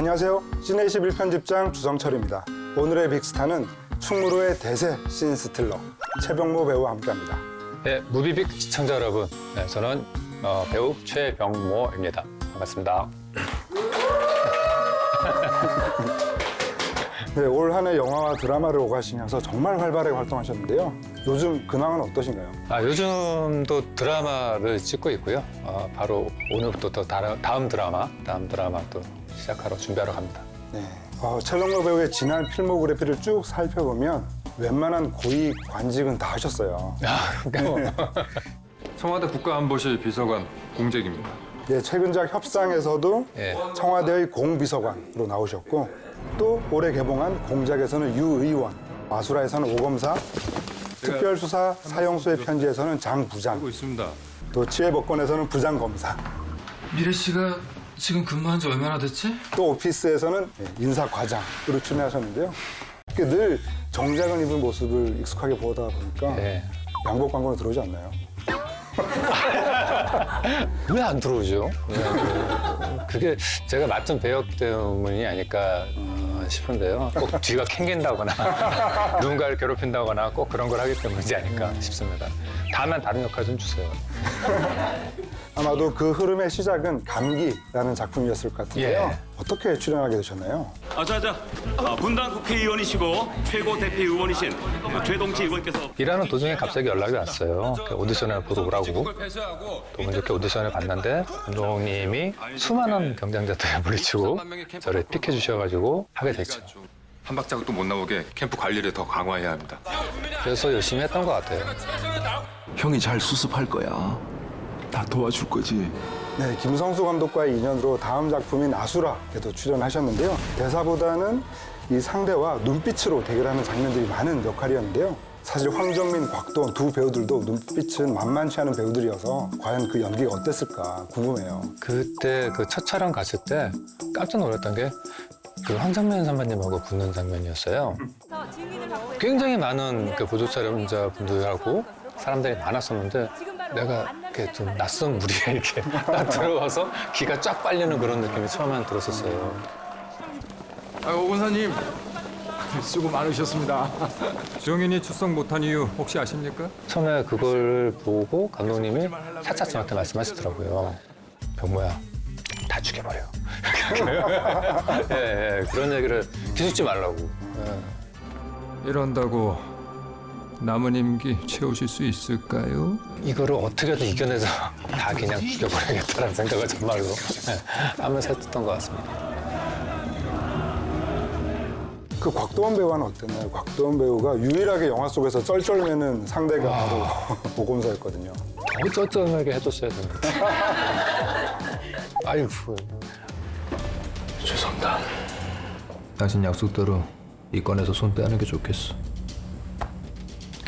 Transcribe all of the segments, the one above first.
안녕하세요. 시네21 편집장 주성철입니다. 오늘의 빅스타는 충무로의 대세 신 스틸러 최병모 배우와 함께합니다. 네, 무비빅 시청자 여러분, 네, 저는 어, 배우 최병모입니다. 반갑습니다. 네, 올 한해 영화와 드라마를 오가시면서 정말 활발하게 활동하셨는데요. 요즘 근황은 어떠신가요? 아, 요즘도 드라마를 찍고 있고요. 어, 바로 오늘부터 또 다- 다음 드라마, 다음 드라마 또 시작하러 준비하러 갑니다. 네. 어, 최병모 배우의 지난 필모그래피를 쭉 살펴보면 웬만한 고위 관직은 다 하셨어요. 아, 그러니까 뭐, 청와대 국가안보실 비서관 공직입니다. 예, 최근작 협상에서도 예. 청와대의 공비서관으로 나오셨고 또 올해 개봉한 공작에서는 유 의원, 마수라에서는 오검사, 특별수사 사형수의 편지에서는 장 부장, 하고 있습니다. 또 치해법권에서는 부장 검사, 미래 씨가 지금 근무한 지 얼마나 됐지? 또 오피스에서는 예, 인사과장으로 출연하셨는데요. 이렇게 늘 정장을 입은 모습을 익숙하게 보다 보니까 네. 양복 광고는 들어오지 않나요? 왜 안 들어오죠? 왜 안 들어오죠? 그게 제가 맡은 배역 때문이 아닐까 어, 싶은데요. 꼭 뒤가 캥긴다거나 누군가를 괴롭힌다거나 꼭 그런 걸 하기 때문이지 아닐까 싶습니다. 다음엔 다른 역할 좀 주세요. 아마도 그 흐름의 시작은 감기라는 작품이었을 것 같은데요. 예. 어떻게 출연하게 되셨나요? 아, 자, 자. 아, 분당 국회의원이시고 최고 대표 의원이신 최동치 의원께서 일하는 도중에 갑자기 연락이 왔어요. 그 오디션을 보러 오라고. 또 이렇게 오디션을 봤는데 감독님이 수많은 경쟁자들을 물리치고 저를 픽해 주셔가지고 하게 됐죠. 한 박자가 또못 나오게 캠프 관리를 더 강화해야 합니다. 그래서 열심히 했던 것 같아요. 형이 잘 수습할 거야. 다 도와줄 거지. 네, 김성수 감독과의 인연으로 다음 작품인 아수라에도 출연하셨는데요. 대사보다는 이 상대와 눈빛으로 대결하는 장면들이 많은 역할이었는데요. 사실 황정민, 곽도원 두 배우들도 눈빛은 만만치 않은 배우들이어서 과연 그 연기가 어땠을까 궁금해요. 그때 그 첫 촬영 갔을 때 깜짝 놀랐던 게 그 황정민 선배님하고 붙는 장면이었어요. 굉장히 많은 그 보조 촬영자분들하고 사람들이 많았었는데 내가 이렇게 좀 낯선 무리에 이렇게 딱 들어가서 기가 쫙 빨리는 그런 느낌이 처음엔 들었었어요. 아, 오 권사님. 수고 많으셨습니다. 주영인이 출석 못한 이유 혹시 아십니까? 처음에 그걸 보고 감독님이 차차 저한테 말씀하시더라고요. 병모야, 다 죽여버려. 예, 예, 그런 얘기를 기죽지 말라고. 예. 이런다고 남은 임기 채우실 수 있을까요? 이거를 어떻게든 이겨내서 다 그냥 죽여버려야겠다는 생각을 정말로 예, 하면서 했던 것 같습니다. 그 곽도원 배우와는 어땠나요? 곽도원 배우가 유일하게 영화 속에서 쩔쩔매는 상대가 바로 보검사였거든요. 더 쩌쩌하게 해줬어야 되는데. 아이고. 죄송합니다. 당신 약속대로 이 건에서 손 떼는 게 좋겠어.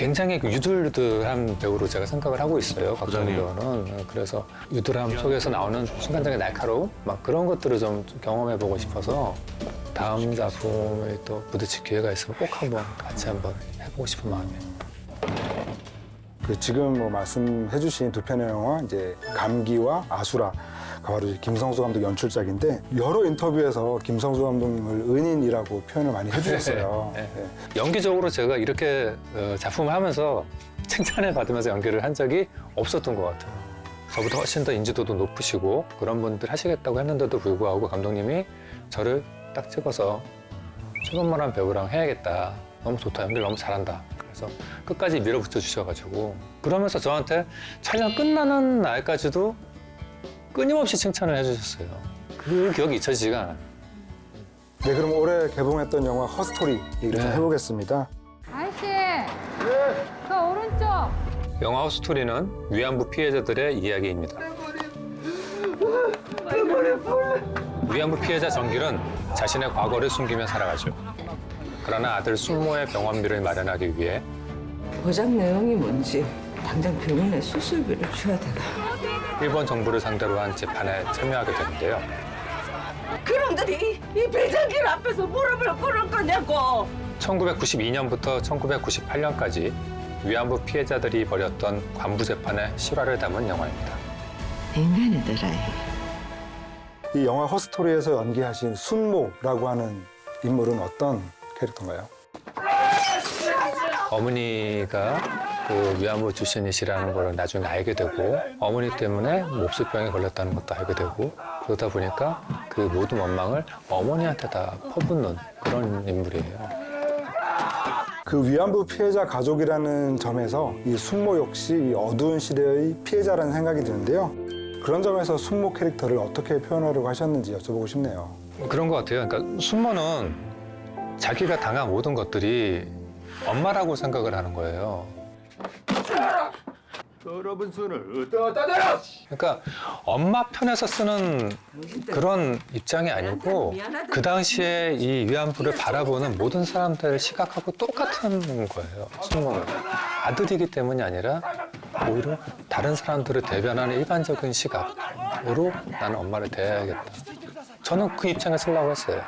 굉장히 그 유들유들한 배우로 제가 생각을 하고 있어요. 박정희 배우는. 어, 그래서 유들함 속에서 나오는 순간적인 날카로움? 막 그런 것들을 좀 경험해보고 싶어서 다음 작품에 또 부딪힐 기회가 있으면 꼭 한번 같이 한번 해보고 싶은 마음이에요. 그 지금 뭐 말씀해주신 두 편의 영화 이제 감기와 아수라가 바로 김성수 감독 연출작인데 여러 인터뷰에서 김성수 감독님을 은인이라고 표현을 많이 해주셨어요. 네, 네. 연기적으로 제가 이렇게 어, 작품을 하면서 칭찬을 받으면서 연기를 한 적이 없었던 것 같아요. 저보다 훨씬 더 인지도도 높으시고 그런 분들 하시겠다고 했는데도 불구하고 감독님이 저를 딱 찍어서 최건만한 배우랑 해야겠다. 너무 좋다. 연기를 너무 잘한다. 그래서 끝까지 밀어붙여 주셔가지고 그러면서 저한테 촬영 끝나는 날까지도 끊임없이 칭찬을 해주셨어요. 그 기억이 잊혀지지가 않아요. 네, 그럼 올해 개봉했던 영화 허스토리 얘기를 좀 네. 해보겠습니다. 아저씨, 그 오른쪽. 영화 스토리는 위안부 피해자들의 이야기입니다. 위안부 피해자 정길은 자신의 과거를 숨기며 살아가죠. 그러나 아들 순모의 병원비를 마련하기 위해 보장 내용이 뭔지 당장 병원에 수술비를 줘야 되나? 일본 정부를 상대로 한 재판에 참여하게 되는데요. 그놈들이 이 배장길 앞에서 무릎을 꿇을 거냐고! 1992년부터 1998년까지 위안부 피해자들이 벌였던 관부 재판의 실화를 담은 영화입니다. 인간이더라. 이 영화 허스토리에서 연기하신 순모라고 하는 인물은 어떤 캐릭터인가요? 어머니가 그 위안부 출신이시라는 걸 나중에 알게 되고 어머니 때문에 몹쓸병에 걸렸다는 것도 알게 되고 그러다 보니까 그 모든 원망을 어머니한테 다 퍼붓는 그런 인물이에요. 그 위안부 피해자 가족이라는 점에서 이 순모 역시 이 어두운 시대의 피해자라는 생각이 드는데요. 그런 점에서 순모 캐릭터를 어떻게 표현하려고 하셨는지 여쭤보고 싶네요. 그런 것 같아요. 그러니까 순모는 자기가 당한 모든 것들이 엄마라고 생각을 하는 거예요. 그러니까 엄마 편에서 쓰는 그런 입장이 아니고 그 당시에 이 위안부를 바라보는 모든 사람들의 시각하고 똑같은 거예요. 순모는 아들이기 때문이 아니라 오히려 다른 사람들을 대변하는 일반적인 시각으로 나는 엄마를 대해야겠다. 저는 그 입장에 쓰려고 했어요.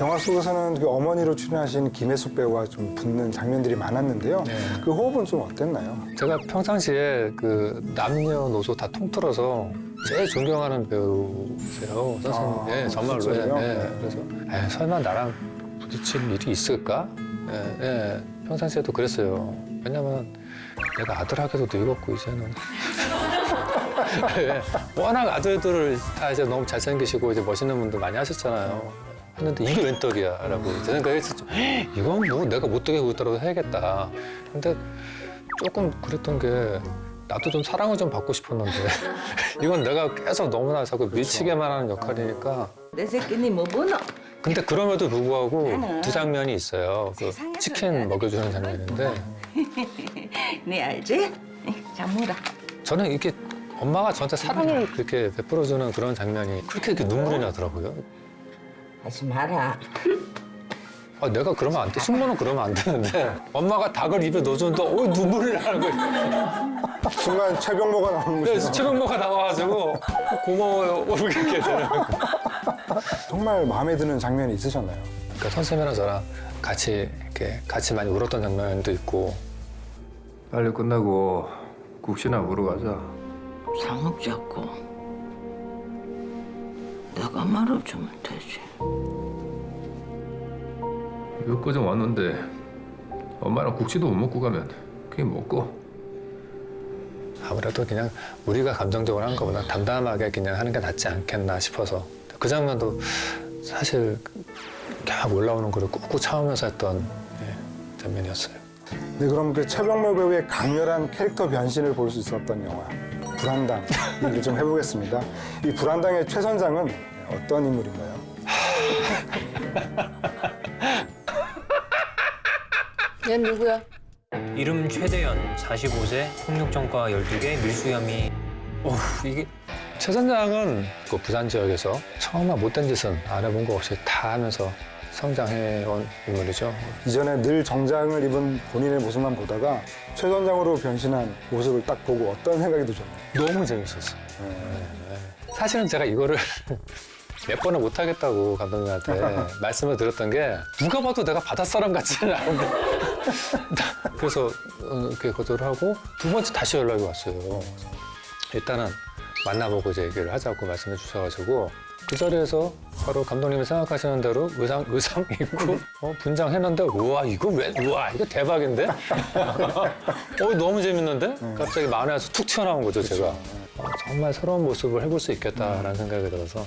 영화 속에서는 그 어머니로 출연하신 김혜숙 배우와 좀 붙는 장면들이 많았는데요. 그 호흡은 좀 어땠나요? 제가 평상시에 그 남녀노소 다 통틀어서 제일 존경하는 배우세요, 선생님. 아, 예, 정말로. 예, 예. 네. 그래서 에이, 설마 나랑 부딪힐 일이 있을까? 예, 예. 평상시에도 그랬어요. 왜냐면 내가 아들하게도 늙었고 이제는. 예, 워낙 아들들을 다 이제 너무 잘생기시고 이제 멋있는 분들 많이 하셨잖아요. 했는데 이게 웬 떡이야 라고 제 생각했었죠. 이건 뭐 내가 못되게 구더라도 해야겠다. 근데 조금 그랬던 게 나도 좀 사랑을 좀 받고 싶었는데 이건 내가 계속 너무나 자꾸 미치게만 하는 역할이니까 내 새끼니 뭐 보노? 근데 그럼에도 불구하고 두 장면이 있어요. 그 치킨 먹여주는 장면인데 네 알지? 자 물어. 저는 이렇게 엄마가 저한테 사랑을 그렇게 베풀어주는 그런 장면이 그렇게 이렇게 눈물이 나더라고요. 하지 마라. 아, 내가 그러면 안 돼. 숙모는 그러면 안 되는데 엄마가 닭을 입에 넣어줬는데 어 눈물이 나는 거예요. 순간 최병모가 나오는 그래서 거죠. 최병모가 나와가지고 고마워요 이렇게 되는 거예요. 정말 마음에 드는 장면이 있으셨나요? 그러니까 선생님이랑 저랑 같이 이렇게 같이 많이 울었던 장면도 있고 빨리 끝나고 국시나 보러 가자. 상업 잡고 내가 말아주면 되지. 여기까지 왔는데 엄마랑 국시도 못 먹고 가면 그게 먹고 아무래도 그냥 우리가 감정적으로 한 것보다 담담하게 그냥 하는 게 낫지 않겠나 싶어서 그 장면도 사실 쫙 올라오는 거를 꾹꾹 참으면서 했던 예, 장면이었어요. 네, 그럼 그 최병모 배우의 강렬한 캐릭터 변신을 볼 수 있었던 영화 불한당 얘기를 좀 해보겠습니다. 이 불한당의 최선장은 어떤 인물인가요? 얘 누구야? 이름 최대현, 45세, 폭력 전과 12개, 밀수 혐의. 어 이게 최 선장은 그 부산 지역에서 처음에 못된 짓은 안 해본 거 없이 다 하면서 성장해온 인물이죠. 이전에 늘 정장을 입은 본인의 모습만 보다가 최선장으로 변신한 모습을 딱 보고 어떤 생각이 드셨나요? 너무 재밌었어요. 네. 사실은 제가 이거를 몇 번을 못 하겠다고 감독님한테 말씀을 드렸던 게 누가 봐도 내가 바닷 사람 같지는 않은데. 그래서 어, 이렇게 거절을 하고 두 번째 다시 연락이 왔어요. 그래서 일단은 만나보고 이제 얘기를 하자고 말씀해 주셔가지고 그 자리에서 바로 감독님이 생각하시는 대로 의상 의상 입고 어, 분장 했는데 우와 이거 왜 우와 이거 대박인데? 어 너무 재밌는데? 갑자기 만화에서 툭 튀어나온 거죠 제가. 어, 정말 새로운 모습을 해볼 수 있겠다라는 생각이 들어서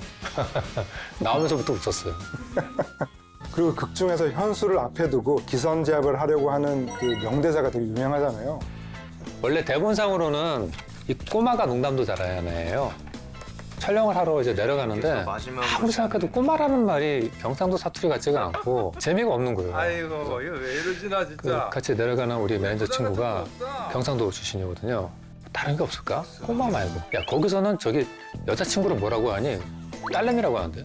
나오면서부터 웃었어요. 그리고 극 중에서 현수를 앞에 두고 기선제압을 하려고 하는 그 명대사가 되게 유명하잖아요. 원래 대본상으로는 이 꼬마가 농담도 잘하네요. 촬영을 하러 이제 내려가는데 아무리 생각해도 꼬마라는 말이 경상도 사투리 같지가 않고 재미가 없는 거예요. 아이고 이거 왜 이러지 나그 같이 내려가는 우리 매니저 친구가 경상도 출신이거든요. 다른 게 없을까? 꼬마 말고. 야 거기서는 저기 여자친구를 뭐라고 하니? 딸내미라고 하는데.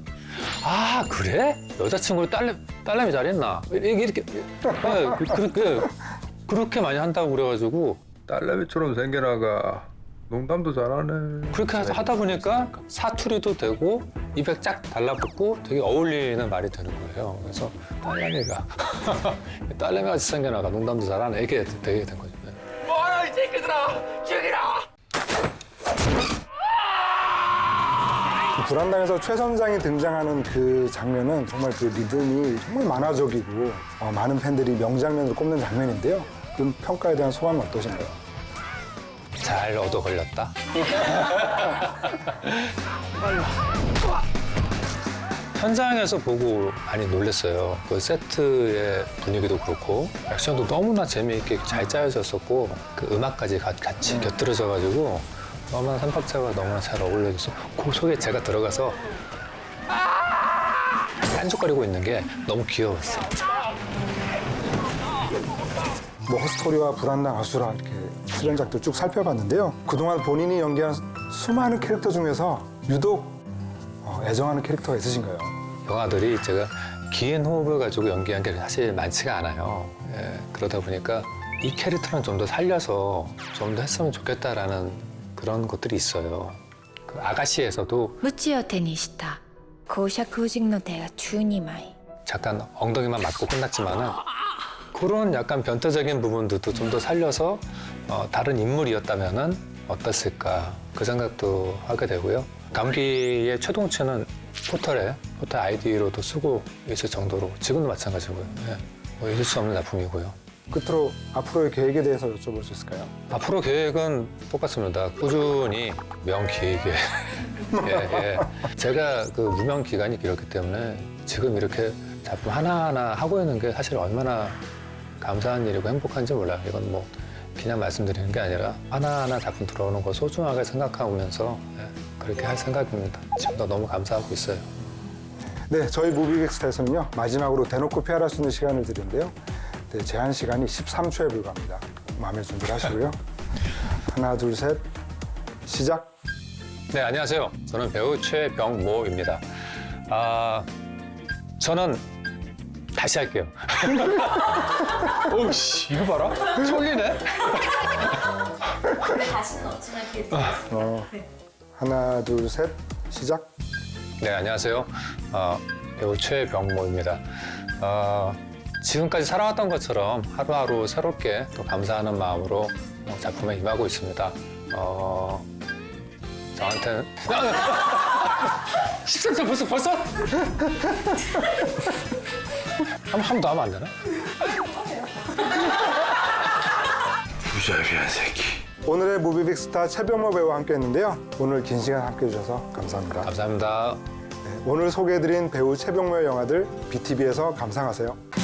아 그래? 여자친구를 딸내 딸내미 잘했나? 이렇게 이렇게 네, 그, 그렇게 그렇게 많이 한다고 그래가지고 딸내미처럼 생겨나가 농담도 잘하네. 그렇게 하- 하다 보니까 사투리도 되고 입에 쫙 달라붙고 되게 어울리는 말이 되는 거예요. 그래서 딸내미가 딸내미 같이 생겨나가 농담도 잘하네 이게 되게 된 거죠. 네. 불안당에서 최 선장이 등장하는 그 장면은 정말 그 리듬이 정말 만화적이고 어, 많은 팬들이 명장면으로 꼽는 장면인데요. 그 평가에 대한 소감은 어떠신가요? 잘 얻어 걸렸다. 현장에서 보고 많이 놀랐어요. 그 세트의 분위기도 그렇고 액션도 너무나 재미있게 잘 짜여졌었고 그 음악까지 가- 같이 곁들여져가지고 너무나 삼박자가 너무나 잘 어울려져서 그 속에 제가 들어가서 깐죽거리고 있는 게 너무 귀여웠어요. 뭐 허스토리와 불안당 아수라 이렇게 출연작들 쭉 살펴봤는데요. 그동안 본인이 연기한 수많은 캐릭터 중에서 유독 어, 애정하는 캐릭터가 있으신가요? 영화들이 제가 긴 호흡을 가지고 연기한 게 사실 많지가 않아요. 예, 그러다 보니까 이 캐릭터는 좀 더 살려서 좀 더 했으면 좋겠다라는 그런 것들이 있어요. 그 아가씨에서도 鞭を手にした公爵夫人の手が宙に舞い 잠깐 엉덩이만 맞고 끝났지만은 그런 약간 변태적인 부분들도 좀 더 살려서 어, 다른 인물이었다면은 어땠을까 그 생각도 하게 되고요. 감기의 최동치는 포털에 포털 아이디로도 쓰고 있을 정도로 지금도 마찬가지고요. 예, 뭐 잊을 수 없는 작품이고요. 끝으로 앞으로의 계획에 대해서 여쭤볼 수 있을까요? 앞으로 계획은 똑같습니다. 꾸준히 명기획에 예, 예. 제가 그 무명 기간이 길었기 때문에 지금 이렇게 작품 하나하나 하고 있는 게 사실 얼마나 감사한 일이고 행복한지 몰라요. 이건 뭐 그냥 말씀드리는 게 아니라 하나하나 작품 들어오는 거 소중하게 생각하면서 예, 그렇게 할 생각입니다. 지금도 너무 감사하고 있어요. 네, 저희 무비객스타에서는요 마지막으로 대놓고 피할할 수 있는 시간을 드리는데요. 네, 제한 시간이 13초에 불과합니다. 마음의 준비를 하시고요. 하나, 둘, 셋, 시작. 네, 안녕하세요. 저는 배우 최병모입니다. 아, 저는 다시 할게요. 오씨, 이거 봐라. 쫄리네. 어, 하나, 둘, 셋, 시작. 네, 안녕하세요. 어, 배우 최병모입니다. 어, 지금까지 살아왔던 것처럼 하루하루 새롭게 또 감사하는 마음으로 어, 작품에 임하고 있습니다. 어, 저한테는. 13초 벌써, 벌써? 한, 한번 더 하면 안 되나? 부자비한 새끼. 오늘의 무비빅 스타 최병모 배우와 함께했는데요. 오늘 긴 시간 함께해 주셔서 감사합니다. 감사합니다. 네, 오늘 소개해드린 배우 최병모의 영화들 BTV에서 감상하세요.